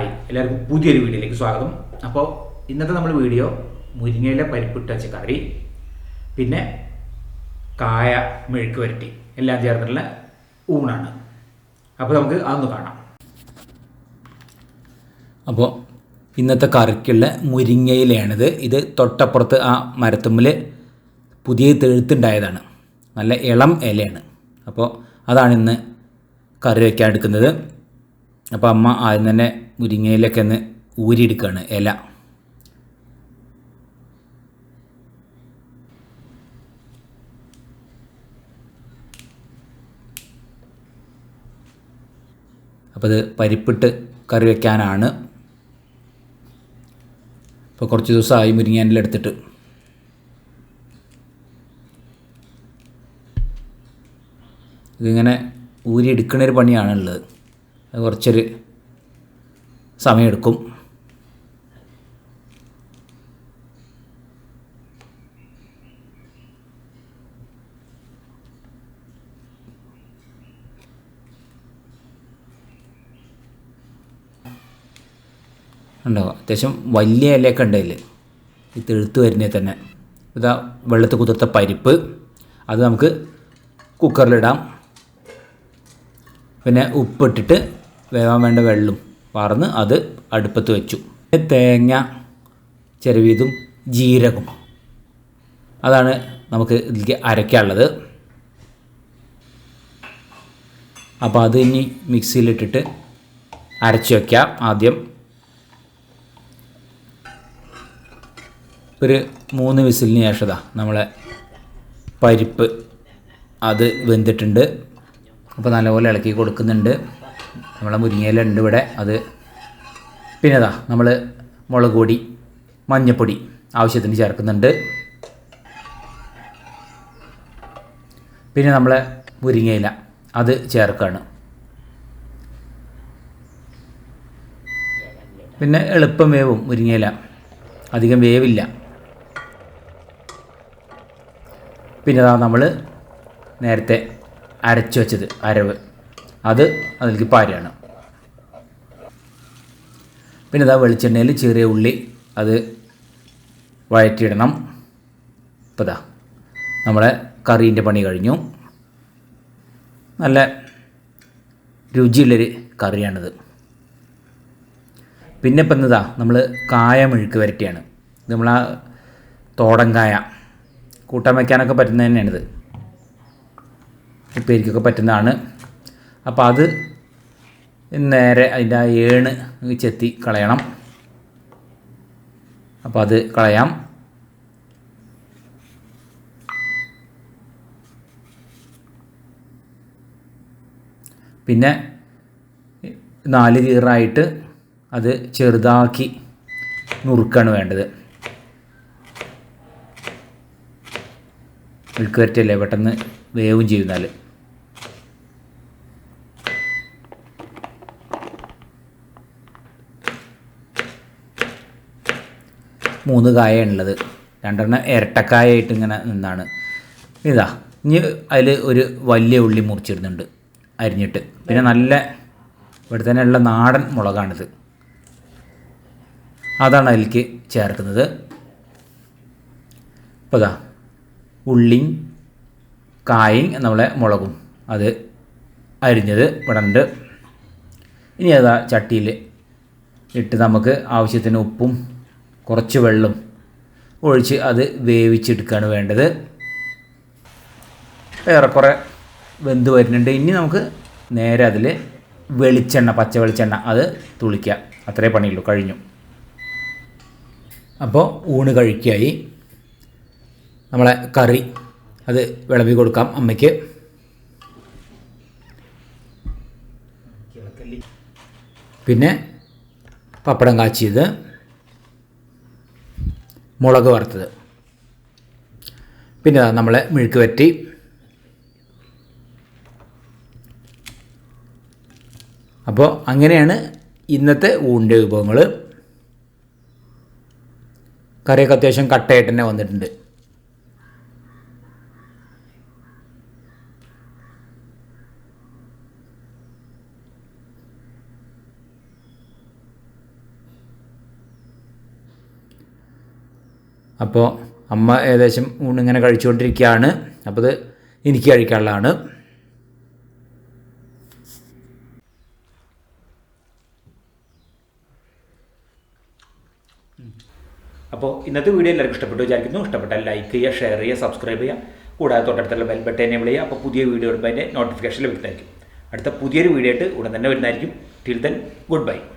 എല്ലാവർക്കും പുതിയൊരു വീഡിയോയിലേക്ക് സ്വാഗതം. അപ്പോൾ ഇന്നത്തെ നമ്മൾ വീഡിയോ മുരിങ്ങയിലെ പരിപ്പിട്ട കറി പിന്നെ കായ മെഴുക്ക് വരട്ടി എല്ലാം ചേർന്നിട്ടുള്ള ഊണാണ്. അപ്പോൾ നമുക്ക് അതൊന്ന് കാണാം. അപ്പോൾ ഇന്നത്തെ കറിക്കുള്ള മുരിങ്ങയിലയാണിത്. ഇത് തൊട്ടപ്പുറത്ത് ആ മരത്തുമ്മിൽ പുതിയ തെഴുത്തുണ്ടായതാണ്. നല്ല ഇളം ഇലയാണ്. അപ്പോൾ അതാണ് ഇന്ന് കറി വയ്ക്കാൻ എടുക്കുന്നത്. അപ്പോൾ അമ്മ ആദ്യം തന്നെ മുരിങ്ങയിലൊക്കെ ഒന്ന് ഊരിയെടുക്കുകയാണ് ഇല. അപ്പോൾ ഇത് പരിപ്പിട്ട് കറി വയ്ക്കാനാണ് ഇപ്പോൾ കുറച്ച് ദിവസമായി മുരിങ്ങാനിൽ എടുത്തിട്ട്. ഇതിങ്ങനെ ഊരി എടുക്കുന്ന ഒരു പണിയാണുള്ളത്. അത് കുറച്ചൊരു സമയമെടുക്കും. ഉണ്ടോ അത്യാവശ്യം വലിയ ഇലയൊക്കെ ഉണ്ട് അതിൽ ഈ തെഴുത്ത് വരുന്നേ തന്നെ. ഇതാ വെള്ളത്തിൽ കുതിർത്ത പരിപ്പ്. അത് നമുക്ക് കുക്കറിലിടാം പിന്നെ ഉപ്പിട്ടിട്ട് വേവാൻ വേണ്ട വെള്ളം. വാർന്ന് അത് അടുപ്പത്ത് വെച്ചു. തേങ്ങ ചെറുവീതും ജീരകം അതാണ് നമുക്ക് ഇതിലേക്ക് അരയ്ക്കാനുള്ളത് അപ്പോൾ അത് ഇനി മിക്സിയിലിട്ടിട്ട് അരച്ച് വയ്ക്കാം ആദ്യം. ഒരു മൂന്ന് വിസിലിന് ശേഷതാ നമ്മളെ പരിപ്പ് അത് വെന്തിട്ടുണ്ട്. അപ്പോൾ നല്ലപോലെ ഇളക്കി കൊടുക്കുന്നുണ്ട്. നമ്മളെ മുരിങ്ങയില ഉണ്ട് ഇവിടെ. അത് പിന്നെ അതാ നമ്മൾ മുളക് പൊടി മഞ്ഞൾപ്പൊടി ആവശ്യത്തിന് ചേർക്കുന്നുണ്ട്. പിന്നെ നമ്മളെ മുരിങ്ങയില അത് ചേർക്കുകയാണ് പിന്നെ എളുപ്പം വേവും മുരിങ്ങയില. അധികം വേവില്ല. പിന്നെ നമ്മൾ നേരത്തെ അരച്ചു വെച്ചത് അരവ്. അത് അതിലേക്ക് പാരാണ്. പിന്നെ ഇതാ വെളിച്ചെണ്ണയിൽ ചെറിയ ഉള്ളി അത് വഴറ്റിയിടണം. ഇപ്പോൾ ഇതാ നമ്മുടെ കറീന്റെ പണി കഴിഞ്ഞു. നല്ല രുചിയുള്ളൊരു കറിയാണിത്. പിന്നെ ഇപ്പം എന്താ നമ്മൾ കായ മെഴുക്ക് വരട്ടിയാണ്. ഇത് നമ്മളാ തോടങ്കായ കൂട്ടാൻ വയ്ക്കാനൊക്കെ പറ്റുന്നത് തന്നെയാണിത്. ഉപ്പേരിക്കൊക്കെ പറ്റുന്നതാണ്. അപ്പോൾ അത് നേരെ അതിന്റെ ആ ഏണ് ചെത്തി കളയണം. അപ്പോൾ അത് കളയാം. പിന്നെ നാല് കീറായിട്ട് അത് ചെറുതാക്കി നുറുക്കാണ് വേണ്ടത്. മെഴുക്ക് വരട്ടിയല്ലേ പെട്ടെന്ന് വേവും ചെയ്യുന്നാൽ മൂന്ന് കായുള്ളത് രണ്ടെണ്ണം ഇരട്ടക്കായായിട്ട് ഇങ്ങനെ നിന്നാണ്. ഇതാ ഇനി അതിൽ ഒരു വലിയ ഉള്ളി മുറിച്ചിടുന്നുണ്ട് അരിഞ്ഞിട്ട്. പിന്നെ നല്ല ഇവിടെ തന്നെ ഉള്ള നാടൻ മുളകാണിത്. അതാണ് അതിലേക്ക് ചേർക്കുന്നത്. ഇപ്പോൾ ഇതാ ഉള്ളിയും കായും നമ്മളെ മുളകും. അത് അരിഞ്ഞത് ഇവിടെ ഉണ്ട്. ഇനി അതാ ചട്ടിയിൽ ഇട്ട് നമുക്ക് ആവശ്യത്തിന് ഉപ്പും കുറച്ച് വെള്ളം ഒഴിച്ച് അത് വേവിച്ചെടുക്കുകയാണ് വേണ്ടത്. ഏറെക്കുറെ വെന്ത് വരുന്നുണ്ട്. ഇനി നമുക്ക് നേരെ അതിൽ വെളിച്ചെണ്ണ പച്ച വെളിച്ചെണ്ണ അത് തുളിക്കുക അത്രേ പണിയുള്ളൂ കഴിഞ്ഞു. അപ്പോൾ ഊണ് കഴിക്കായി. നമ്മളെ കറി അത് വിളമ്പി കൊടുക്കാം അമ്മയ്ക്ക്. പിന്നെ പപ്പടം കാച്ചിയത്. മുളക് വറുത്തത്. പിന്നെ നമ്മളെ മെഴുക്ക് വരട്ടി. അപ്പോൾ അങ്ങനെയാണ് ഇന്നത്തെ ഊണിന്റെ വിഭവങ്ങൾ കറിയൊക്കെ അത്യാവശ്യം കട്ടയായിട്ട് തന്നെ വന്നിട്ടുണ്ട്. അപ്പോൾ അമ്മ ഏകദേശം ഊണിങ്ങനെ കഴിച്ചുകൊണ്ടിരിക്കുകയാണ്. അപ്പോൾ ഇത് എനിക്ക് കഴിക്കാനുള്ളതാണ്. അപ്പോൾ ഇന്നത്തെ വീഡിയോ എല്ലാവർക്കും ഇഷ്ടപ്പെട്ടു വിചാരിക്കുന്നു. ഇഷ്ടപ്പെട്ടാൽ ലൈക്ക് ചെയ്യുക ഷെയർ ചെയ്യുക സബ്സ്ക്രൈബ് ചെയ്യുക. കൂടാതെ തൊട്ടടുത്തുള്ള ബെൽ ബട്ടൺ എനേബിൾ ചെയ്യുക അപ്പോൾ പുതിയ വീഡിയോ എടുക്കുമ്പോൾ അതിന്റെ നോട്ടിഫിക്കേഷൻ ലഭിക്കുന്നതായിരിക്കും അടുത്ത പുതിയൊരു വീഡിയോ ആയിട്ട് ഉടൻ തന്നെ വരുന്നതായിരിക്കും. Till then good bye